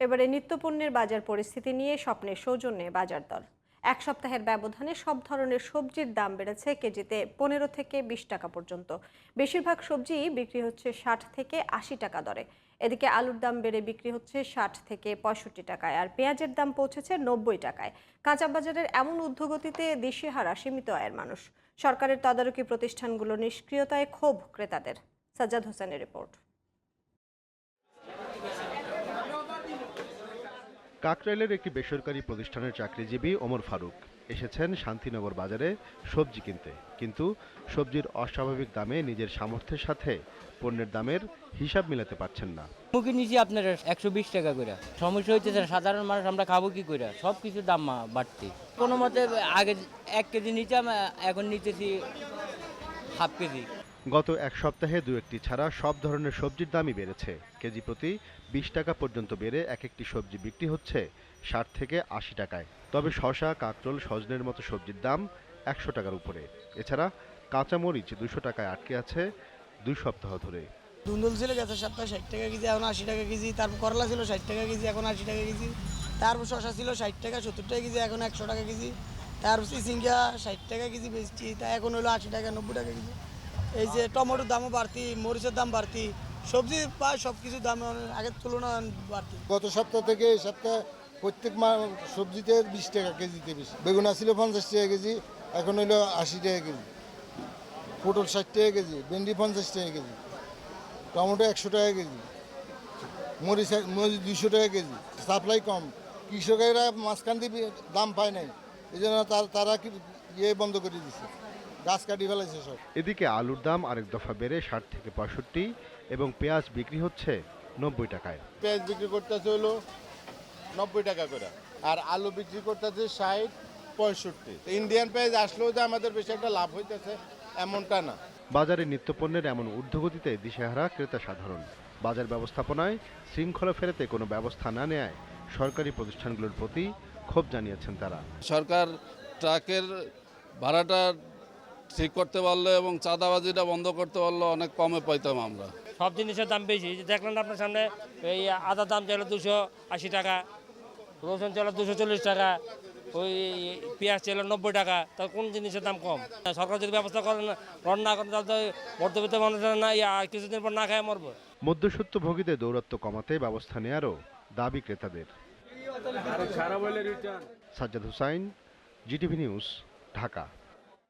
এবারে নিত্যপণ্যের বাজার পরিস্থিতি নিয়ে স্বপ্নের সৌজন্যে বাজার দর। এক সপ্তাহের ব্যবধানে সব ধরনের সবজির দাম বেড়েছে কেজিতে পনেরো থেকে বিশ টাকা পর্যন্ত। বেশিরভাগ সবজি বিক্রি হচ্ছে ষাট থেকে আশি টাকা দরে। এদিকে আলুর দাম বেড়ে বিক্রি হচ্ছে ষাট থেকে পঁয়ষট্টি টাকায় আর পেঁয়াজের দাম পৌঁছেছে নব্বই টাকায়। কাঁচা বাজারের এমন ঊর্ধ্বগতিতে দিশেহারা সীমিত আয়ের মানুষ। সরকারের তদারকি প্রতিষ্ঠানগুলো নিষ্ক্রিয়তায় ক্ষোভ ক্রেতাদের। সাজ্জাদ হোসেনের রিপোর্ট। কাকরাইলের একটি বেসরকারি প্রতিষ্ঠানের চাকরিজীবী ওমর ফারুক। এসেছেন শান্তিনগর বাজারে সবজি কিনতে। কিন্তু সবজির অস্বাভাবিক দামে নিজের সামর্থ্যের সাথে পণ্যের দামের হিসাব মিলাতে পারছেন না। মুখে নিচে আপনার একশো বিশ টাকা করে। সমস্যা হইতেছে সাধারণ মানুষ আমরা খাব কি করে? সব কিছু দাম বাড়তি। কোনো মতে আগে এক কেজি নিতাম, এখন নিতেছি হাফ কেজি। গত এক সপ্তাহে দু একটি ছাড়া সব ধরনের সবজির দামই বেড়েছে। কেজি প্রতি বিশ টাকা পর্যন্ত বেড়ে এক একটি সবজি বিক্রি হচ্ছে ষাট থেকে আশি টাকায়। তবে শশা কাঁকরোল, সজনের মতো সবজির দাম একশো টাকার উপরে। এছাড়া কাঁচামরিচ দুশো টাকায় আটকে আছে দুই সপ্তাহ ধরে। দুন্দুল ছিল গেছে সপ্তাহে ষাট টাকা কেজি, এখন আশি টাকা কেজি, তারপর করলা ছিল ষাট টাকা কেজি, এখন আশি টাকা কেজি। তারপর শশা ছিল ষাট টাকা, সত্তর টাকা কেজি, এখন একশো টাকা কেজি। তারপর চিচিঙ্গা ষাট টাকা কেজি বেচছি, তা এখন হলো আশি টাকা, নব্বই টাকা কেজি। এই যে টমেটোর দামও বাড়তি, মরিচের দাম বাড়তি, সবজি প্রায় সব কিছুর দাম আগের তুলনায় বাড়তি। গত সপ্তাহ থেকে এই সপ্তাহে প্রত্যেক মা সবজিতে বিশ টাকা কেজিতে বেশি। বেগুন ছিল পঞ্চাশ টাকা কেজি, এখন হইল আশি টাকা কেজি। পটল ষাট টাকা কেজি, ভেন্ডি পঞ্চাশ টাকা কেজি, টমেটো একশো টাকা কেজি, মরিচ মরিচ দুশো টাকা কেজি, সাপ্লাই কম। কৃষকেরা মাঝখান দিয়ে দাম পায় নাই এই জন্য তার- তারা কি ইয়ে বন্ধ করে দিচ্ছে গাছ কাটি ফেলাইছে সব। এদিকে আলুর দাম আরেক দফা বেড়ে ষাট থেকে পঁয়ষট্টি এবং পেঁয়াজ বিক্রি হচ্ছে নব্বই টাকায়। পেঁয়াজ বিক্রি করতেছে হলো নব্বই টাকা করে আর আলু বিক্রি করতেছে ষাট পঁয়ষট্টি। তো ইন্ডিয়ান পেঁয়াজ আসলেও যে আমাদের বেশি একটা লাভ হইতেছে এমনটা না। বাজারে নিত্যপণ্যের এমন ঊর্ধ্বগতিতে দিশেহারা ক্রেতা সাধারণ। বাজার ব্যবস্থাপনায় শৃঙ্খলা ফেরাতে কোনো ব্যবস্থা না নেয় সরকারি প্রতিষ্ঠানগুলোর প্রতি ক্ষোভ জানিয়েছেন তারা। সরকার ট্রাকের ভাড়াটা ঠিক করতে পারলে এবং চাঁদাবাজিটা বন্ধ করতে পারলে অনেক কমে পাইতাম আমরা। সব জিনিসের দাম বেশি। দেখলেন আপনার সামনে এই আদার দাম চাইলো দুশো আশি টাকা রসুন চাইলো দুশো চল্লিশ টাকা ওই পেঁয়াজ চাইলো নব্বই টাকা। তা কোন জিনিসের দাম কম? সরকার যদি ব্যবস্থা করেন রন না করেন তাহলে তো মধ্যবিত্ত মানুষের না কিছুদিন পর না খায় মরবো। মধ্যসূত্রভোগীদের দৌরত্ব কমাতে ব্যবস্থা নেয়ারও দাবি ক্রেতাদের। Sajjad Husain GTV news Dhaka.